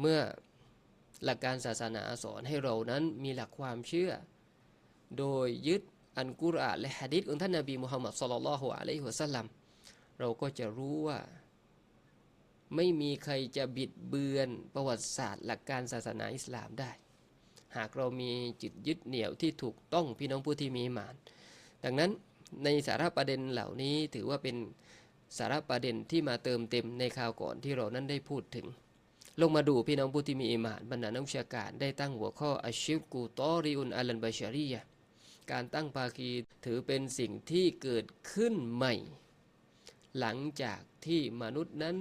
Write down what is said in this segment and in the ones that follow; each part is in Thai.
เมื่อหลักการศาสนาสอนให้เรานั้นมีหลักความเชื่อ โดยยึดอันกุรอานและฮะดิษของท่านนบีมุฮัมมัดสุลลัลฮุอะลัยฮิวะสัลลัมเราก็จะรู้ว่า ไม่มีใครจะบิดเบือนประวัติศาสตร์ หลักการศาสนาอิสลามได้ หากเรามีจิตยึดเหนี่ยวที่ถูกต้องพี่น้องผู้ที่มีหมาน ดังนั้นในสาระประเด็นเหล่านี้ถือว่าเป็นสาระประเด็นที่มาเติมเต็มในข่าวก่อนที่เรานั้นได้พูดถึง ลงมาดูพี่น้องผู้ที่มีอิมานบรรดานักวิชาการได้ตั้งหัวข้ออัชชิรกูตอริอุนอัลันบาชารียะการตั้งภาคีถือเป็นสิ่งที่เกิดขึ้นใหม่ หลังจากที่มนุษย์นั้น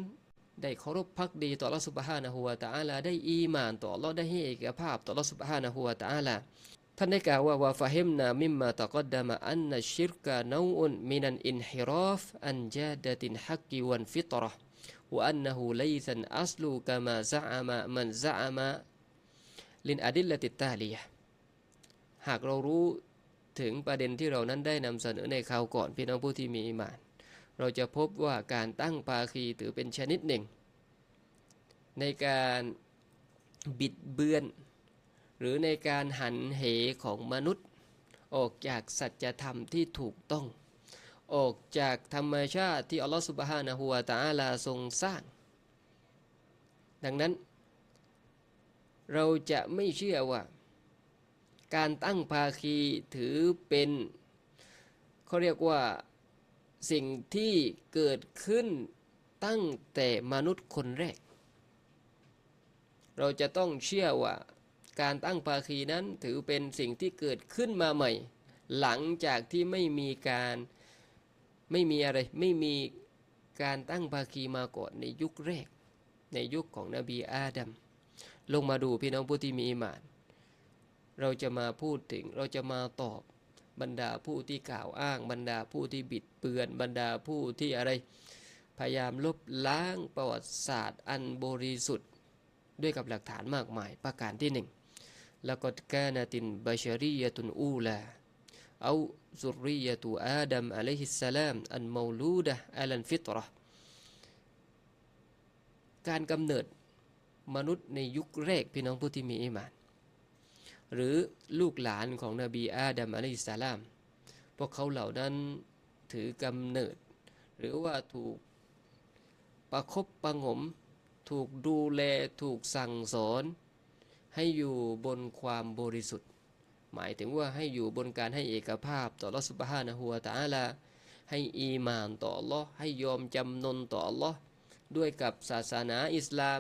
ได้เคารพพักดีต่อรัสุบฮานะฮูวาตาอาลาได้อีมานต่อเราได้ให้เอกภาพต่อรัสุบฮานะฮูวาตาอาลาท่านได้กล่าวว่าวาฟาฮิมนามิมมาตะกดดามะอันนัชชิรกะนอุนมินันอินฮิราฟอันจาดตินฮักกิวันฟิตรห์ وأنه ليس الأصل كما زعم من زعم للأدلة التالية หากเรารู้ถึงประเด็นที่เรานั้นได้นำเสนอในข่าวก่อนพี่น้องผู้ที่มีอิมาน เราจะพบว่าการตั้งภาคีถือเป็นชนิดหนึ่ง ในการบิดเบือน หรือในการหันเหของมนุษย์ ออกจากสัจธรรมที่ถูกต้อง ออกจากธรรมชาติที่อัลลอฮฺสุบฮานะฮูวาตาอาลาทรงสร้าง ดังนั้น เราจะไม่เชื่อว่า การตั้งภาคีถือเป็นเขาเรียกว่าสิ่งที่เกิดขึ้นตั้งแต่มนุษย์คนแรก เราจะต้องเชื่อว่า การตั้งภาคีนั้นถือเป็นสิ่งที่เกิดขึ้นมาใหม่ หลังจากที่ไม่มีการ ไม่มีอะไรไม่มีการตั้งภาคีมาก่อนในยุคแรก ในยุคของนบีอาดัมลงมาดูพี่น้องผู้ที่มีอิมาน เราจะมาพูดถึงเราจะมาตอบบรรดาผู้ที่กล่าวอ้าง บรรดาผู้ที่บิดเบือน บรรดาผู้ที่อะไร พยายามลบล้างประวัติศาสตร์อันบริสุทธิ์ ด้วยกับหลักฐานมากมายประการที่หนึ่งแล้วก็กานาตินบาชารียตุนอูลา أو ذرية آدم عليه السلام المولودة على الفطرة การกำเนิดมนุษย์ในยุคแรกพี่น้องผู้ที่มีอิมาน หรือลูกหลานของนบีอาดัมอะลัยฮิสสลาม พวกเขาเหล่านั้นถือกำเนิด หรือว่าถูกประคบประงม ถูกดูแลถูกสั่งสอน ให้อยู่บนความบริสุทธิ์ หมายถึงว่าให้อยู่บนการให้เอกภาพต่อรัสุบฮานะฮัวตาลาให้อีมานต่อลอให้ยอมจำนนต่อลอด้วยกับศาสนาอิสลาม